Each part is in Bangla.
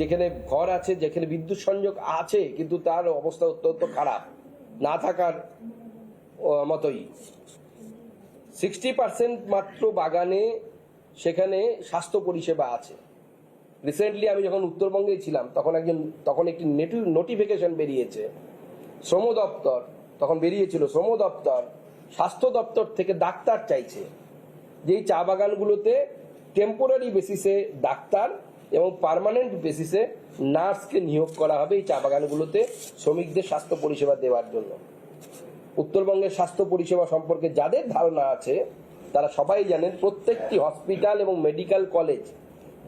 যেখানে ঘর আছে, যেখানে বিদ্যুৎ সংযোগ আছে, কিন্তু তার অবস্থা অত্যন্ত খারাপ। না থাকার মতোই। সিক্সটি পার্সেন্ট মাত্র বাগানে সেখানে স্বাস্থ্য পরিষেবা আছে। রিসেন্টলি আমি যখন উত্তরবঙ্গে ছিলাম, তখন একজন, তখন একটি নোটিফিকেশন বেরিয়েছে। শ্রম দপ্তর, তখন বেরিয়েছিল, শ্রম দপ্তর, স্বাস্থ্য দপ্তর থেকে ডাক্তার চাইছে। যে এই চা বাগানগুলোতে টেম্পোরারি বেসিসে ডাক্তার এবং পার্মানেন্ট বেসিসে নার্সকে নিয়োগ করা হবে এই চা বাগানগুলোতে শ্রমিকদের স্বাস্থ্য পরিষেবা দেওয়ার জন্য। উত্তরবঙ্গের স্বাস্থ্য পরিষেবা সম্পর্কে যাদের ধারণা আছে, তারা সবাই জানেন প্রত্যেকটি হসপিটাল এবং মেডিকেল কলেজ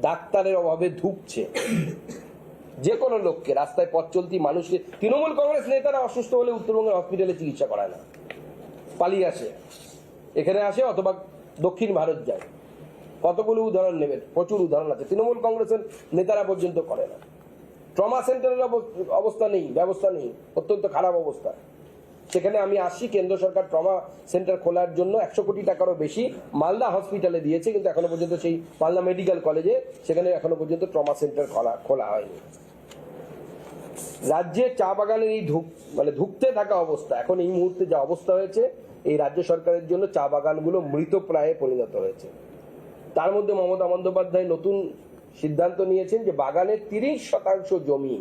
ডাক্তারের অভাবে ধুকছে। যে কোনো লোককে রাস্তায় পথ চলতি মানুষকে, তৃণমূল কংগ্রেস নেতারা অসুস্থ হলে উত্তরবঙ্গের হসপিটালে চিকিৎসা করায় না। পালিয়ে আসে। এখানে আসে অথবা দক্ষিণ ভারত যায়। কতগুলো উদাহরণ নেবেন? প্রচুর উদাহরণ আছে। তৃণমূল কংগ্রেসের নেতারা পর্যন্ত করে না। ট্রমা সেন্টারের অব- অবস্থা নেই, ব্যবস্থা নেই, অত্যন্ত খারাপ অবস্থা। সেখানে আমি আসছি, কেন্দ্র সরকার ট্রমা সেন্টার খোলার জন্য একশো কোটি টাকারও বেশি মালদা হসপিটালে দিয়েছে, কিন্তু এখনও পর্যন্ত সেই মালদা মেডিকেল কলেজে সেখানে এখনও পর্যন্ত ট্রমা সেন্টার খোলা খোলা হয়নি। রাজ্যে চা বাগানের এই ধুক মানে ধুকতে থাকা অবস্থা, এখন এই মুহূর্তে যা অবস্থা হয়েছে, এই রাজ্য সরকারের জন্য চা বাগানগুলো মৃত মৃতপ্রায়ে পরিণত হয়েছে। তার মধ্যে মমতা বন্দ্যোপাধ্যায় নতুন সিদ্ধান্ত নিয়েছেন যে বাগানের তিরিশ শতাংশ জমি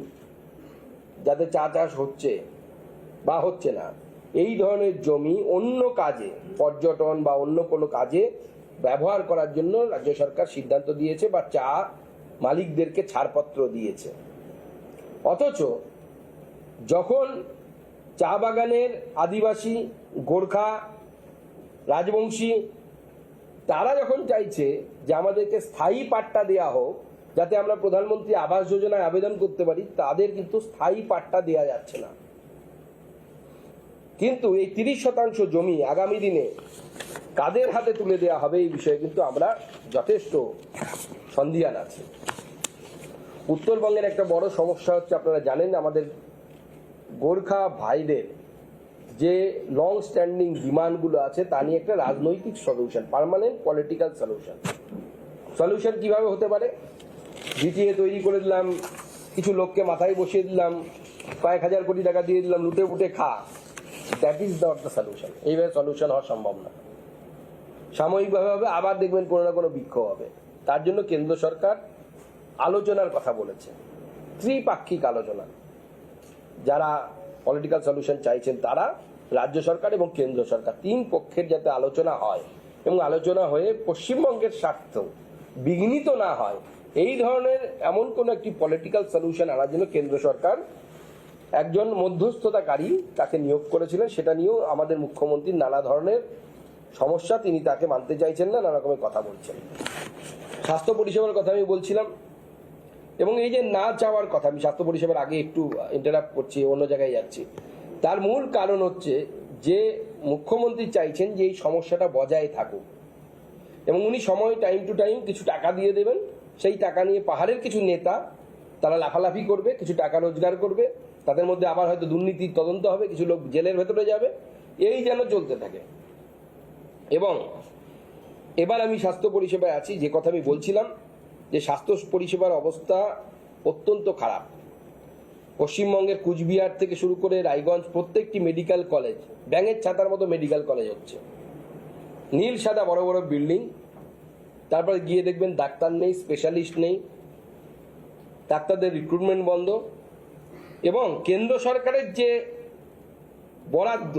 যাতে চা চাষ হচ্ছে বা হচ্ছে না, এই ধরনের জমি অন্য কাজে, পর্যটন বা অন্য কোনো কাজে ব্যবহার করার জন্য রাজ্য সরকার সিদ্ধান্ত দিয়েছে বা চা মালিকদেরকে ছাড়পত্র দিয়েছে। অথচ যখন চা বাগানের আদিবাসী গোর্খা, রাজবংশী তারা যখন চাইছে যে আমাদেরকে স্থায়ী পাট্টা দেওয়া হোক, যাতে আমরা প্রধানমন্ত্রী আবাস যোজনায় আবেদন করতে পারি, তাদের কিন্তু স্থায়ী পাট্টা দেওয়া যাচ্ছে না। কিন্তু এই তিরিশ শতাংশ জমি আগামী দিনে কাদের হাতে তুলে দেওয়া হবে এই বিষয়ে কিন্তু আমরা যথেষ্ট সন্দিহান আছি। উত্তরবঙ্গের একটা বড় সমস্যা হচ্ছে, আপনারা জানেন, আমাদের গোর্খা ভাইদের যে লং স্ট্যান্ডিং ডিমান্ডগুলো আছে, তা নিয়ে একটা রাজনৈতিক solution permanent political solution solution কীভাবে হতে পারে? জিটিএ তৈরি করে দিলাম, কিছু লোককে মাথায় বসিয়ে দিলাম, কয়েক হাজার কোটি টাকা দিয়ে দিলাম, লুটে ফুটে খা। That is not the solution এইভাবে সলিউশন হওয়া সম্ভব না। সাময়িকভাবে হবে, আবার দেখবেন কোনো না কোনো বিক্ষোভ হবে। তার জন্য কেন্দ্র সরকার আলোচনার কথা বলেছে। ত্রিপাক্ষিক আলোচনা। যারা পলিটিক্যাল সলিউশন চাইছেন তারা, রাজ্য সরকার এবং কেন্দ্র সরকার। তিন পক্ষের যাতে আলোচনা হয় এবং আলোচনা হয়ে পশ্চিমবঙ্গের স্বার্থ বিঘ্নিত না হয়, এই ধরনের এমন কোন একটি পলিটিক্যাল সলিউশন আনার জন্য কেন্দ্র সরকার একজন মধ্যস্থতাকারী তাকে নিয়োগ করেছিলেন। সেটা নিয়েও আমাদের মুখ্যমন্ত্রীর নানা ধরনের সমস্যা তিনি তাকে মানতে চাইছেন না, নানা রকমের কথা বলছেন। স্বাস্থ্য পরিষেবার কথা আমি বলছিলাম। এবং এই যে না যাওয়ার কথা, আমি স্বাস্থ্য পরিষেবার আগে একটু ইন্টারাপ্ট করছি, অন্য জায়গায় যাচ্ছি। তার মূল কারণ হচ্ছে যে মুখ্যমন্ত্রী চাইছেন যে এই সমস্যাটা বজায় থাকুক। এবং উনি সময় টাইম টু টাইম কিছু টাকা দিয়ে দেবেন। সেই টাকা নিয়ে পাহাড়ের কিছু নেতা তারা লাফালাফি করবে, কিছু টাকা রোজগার করবে। তাদের মধ্যে আবার হয়তো দুর্নীতির তদন্ত হবে, কিছু লোক জেলের ভেতরে যাবে। এই যেন চলতে থাকে। এবং এবার আমি স্বাস্থ্য পরিষেবায় আছি, যে কথা আমি বলছিলাম যে স্বাস্থ্য পরিষেবার অবস্থা অত্যন্ত খারাপ। পশ্চিমবঙ্গের কুচবিহার থেকে শুরু করে রায়গঞ্জ প্রত্যেকটি মেডিকেল কলেজ ব্যাঙের ছাতার মতো মেডিকেল কলেজ হচ্ছে। নীল সাদা বড় বড় বিল্ডিং তারপরে গিয়ে দেখবেন ডাক্তার নেই স্পেশালিস্ট নেই, ডাক্তারদের রিক্রুটমেন্ট বন্ধ এবং কেন্দ্র সরকারের যে বরাদ্দ,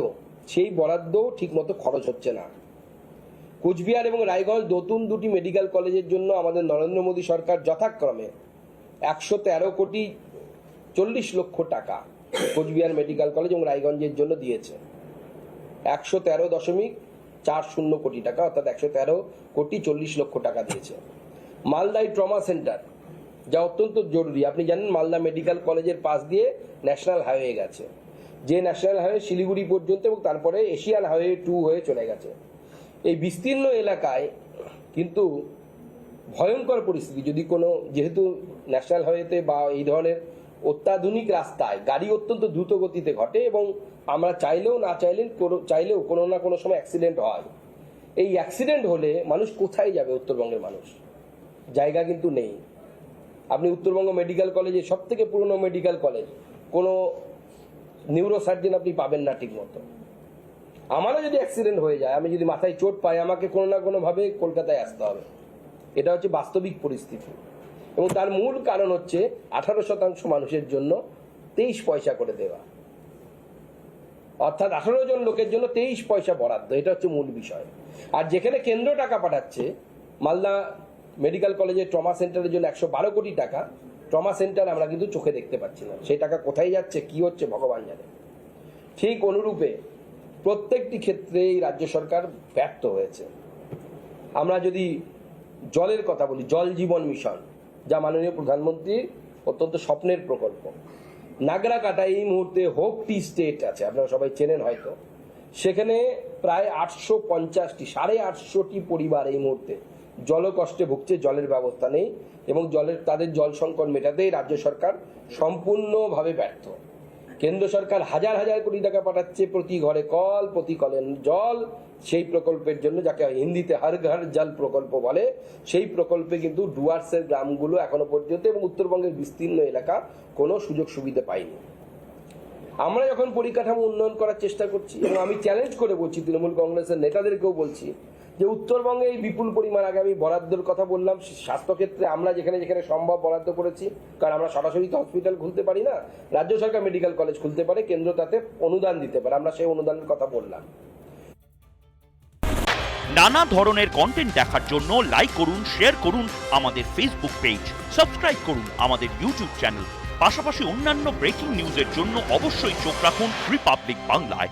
সেই বরাদ্দও ঠিকমতো খরচ হচ্ছে না। কুচবিহার এবং রায়গঞ্জ নতুন দুটি মেডিকেল কলেজের জন্য আমাদের নরেন্দ্র মোদী সরকার যথাক্রমে একশো তেরো কোটি চল্লিশ লক্ষ টাকা কোচবিহার মেডিকেল কলেজ এবং রায়গঞ্জের জন্য দিয়েছে। একশো তেরো দশমিক চার শূন্য কোটি টাকা, অর্থাৎ একশো তেরো কোটি চল্লিশ লক্ষ টাকা দিয়েছে। মালদাই ট্রমা সেন্টার, যা অত্যন্ত জরুরি। আপনি জানেন মালদা মেডিকেল কলেজের পাশ দিয়ে ন্যাশনাল হাইওয়ে গেছে। যে ন্যাশনাল হাইওয়ে শিলিগুড়ি পর্যন্ত এবং তারপরে এশিয়ান হাইওয়ে টু হয়ে চলে গেছে। এই বিস্তীর্ণ এলাকায় কিন্তু ভয়ঙ্কর পরিস্থিতি। যদি কোনো, যেহেতু ন্যাশনাল হাইওয়েতে বা এই ধরনের অত্যাধুনিক রাস্তায় গাড়ি অত্যন্ত দ্রুত গতিতে ঘটে এবং আমরা চাইলেও না চাইলেন চাইলেও কোনো না কোনো সময় অ্যাক্সিডেন্ট হয়। এই অ্যাক্সিডেন্ট হলে মানুষ কোথায় যাবে উত্তরবঙ্গের মানুষ? জায়গা কিন্তু নেই। আপনি উত্তরবঙ্গ মেডিকেল কলেজে সব থেকে পুরনো মেডিকেল কলেজ কোনো নিউরো সার্জন আপনি পাবেন না ঠিক মতো আমারও যদি অ্যাক্সিডেন্ট হয়ে যায়, আমি যদি মাথায় চোট পাই, আমাকে কোনো না কোনোভাবে কলকাতায় আসতে হবে। এটা হচ্ছে বাস্তবিক পরিস্থিতি। এবং তার মূল কারণ হচ্ছে আঠারো শতাংশ মানুষের জন্য তেইশ পয়সা করে দেওয়া। অর্থাৎ আঠারো জন লোকের জন্য তেইশ পয়সা বরাদ্দ, এটা হচ্ছে মূল বিষয়। আর যেখানে কেন্দ্র টাকা পাঠাচ্ছে, মালদা মেডিকেল কলেজের ট্রমা সেন্টারের জন্য একশো বারো কোটি টাকা, ট্রমা সেন্টার আমরা কিন্তু চোখে দেখতে পাচ্ছি না। সেই টাকা কোথায় যাচ্ছে, কি হচ্ছে, ভগবান জানে। ঠিক অনুরূপে প্রত্যেকটি ক্ষেত্রে এই রাজ্য সরকার ব্যর্থ হয়েছে। আমরা যদি জলের কথা বলি, জল জীবন মিশন, যা মাননীয় প্রধানমন্ত্রীর অত্যন্ত স্বপ্নের প্রকল্প। নাগরাকাটা এই মুহূর্তে হোপ টি স্টেট আছে, আপনারা সবাই চেনেন হয়তো। সেখানে প্রায় আটশো পঞ্চাশটি, সাড়ে আটশোটি পরিবার এই মুহূর্তে জলকষ্টে ভুগছে, জলের ব্যবস্থা নেই এবং জলের, তাদের জল সংকট মেটাতেই রাজ্য সরকার সম্পূর্ণভাবে ব্যর্থ। কেন্দ্র সরকার হাজার হাজার কোটি টাকা পাঠাচ্ছে প্রতি ঘরে কল, প্রতি কলে জল। সেই প্রকল্পের জন্য যাকে হিন্দিতে হর ঘর জল প্রকল্প বলে, সেই প্রকল্পে কিন্তু ডুয়ার্সের গ্রামগুলো এখনও পর্যন্ত এবং উত্তরবঙ্গের বিস্তীর্ণ এলাকা কোনো সুযোগ সুবিধা পায়নি। আমরা যখন পরিকাঠামো উন্নয়ন করার চেষ্টা করছি এবং আমি চ্যালেঞ্জ করে বলছি, তৃণমূল কংগ্রেসের নেতাদেরকেও বলছি যে উত্তরবঙ্গে এই বিপুল পরিমাণ আগে আমি বরাদ্দর কথা বললাম স্বাস্থ্যক্ষেত্রে আমরা যেখানে যেখানে সম্ভব বরাদ্দ করেছি, কারণ আমরা সরাসরি তো হসপিটাল খুলতে পারি না, রাজ্য সরকার মেডিকেল কলেজ খুলতে পারে, কেন্দ্র তাতে অনুদান দিতে পারে, আমরা সেই অনুদানের কথা বললাম। নানা ধরনের কন্টেন্ট দেখার জন্য লাইক করুন শেয়ার করুন আমাদের ফেসবুক পেজ সাবস্ক্রাইব করুন আমাদের ইউটিউব চ্যানেল পাশাপাশি অন্যান্য ব্রেকিং নিউজের জন্য অবশ্যই চোখ রাখুন রিপাবলিক বাংলায়